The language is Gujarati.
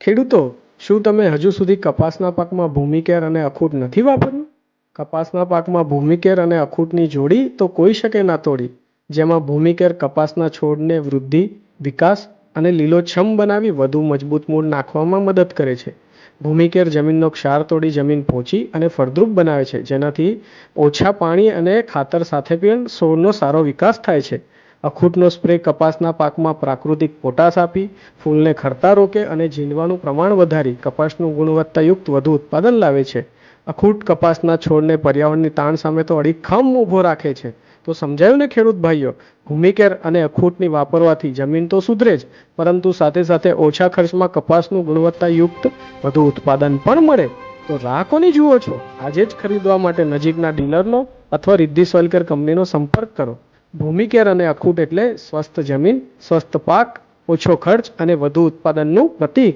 ખેડૂતો, શું તમે હજુ સુધી કપાસના પાકમાં ભૂમિકેર અને અખૂટ નથી વાપર્યું? કપાસના પાકમાં ભૂમિકેર અને અખૂટની જોડી તો કોઈ શકે ના તોડી, જેમાં ભૂમિકેર કપાસના છોડને વૃદ્ધિ, વિકાસ અને લીલોછમ બનાવી વધુ મજબૂત મૂળ નાખવામાં મદદ કરે છે. ભૂમિકેર જમીનનો ક્ષાર તોડી જમીન પહોંચી અને ફળદ્રુપ બનાવે છે, જેનાથી ઓછા પાણી અને ખાતર સાથે પણ છોડનો સારો વિકાસ થાય છે. અખૂટનો સ્પ્રે કપાસના પાકમાં પ્રાકૃતિક પોટાશ આપી, ફૂલને ખરતા રોકે અને ઝીંડવાનું પ્રમાણ વધારી કપાસનું ગુણવત્તાયુક્ત વધુ ઉત્પાદન લાવે છે. અખૂટ કપાસના છોડને પર્યાવરણની તાણ સામે તો અડીખમ ઊભો રાખે છે. તો સમજાયું ને ખેડૂત ભાઈઓ, ભૂમિકેર અને અખૂટની વાપરવાથી જમીન તો સુધરે જ, પરંતુ સાથે સાથે ઓછા ખર્ચમાં કપાસનું ગુણવત્તાયુક્ત વધુ ઉત્પાદન પણ મળે. તો રાહ કોની જુઓ છો? આજે જ ખરીદવા માટે નજીકના ડીલરનો અથવા રિદ્ધિ સોલકર કંપનીનો સંપર્ક કરો. ભૂમિકેર અને અખૂટ એટલે સ્વસ્થ જમીન સ્વસ્થ પાક ઓછો ખર્ચ અને વધુ ઉત્પાદનનું પ્રતીક.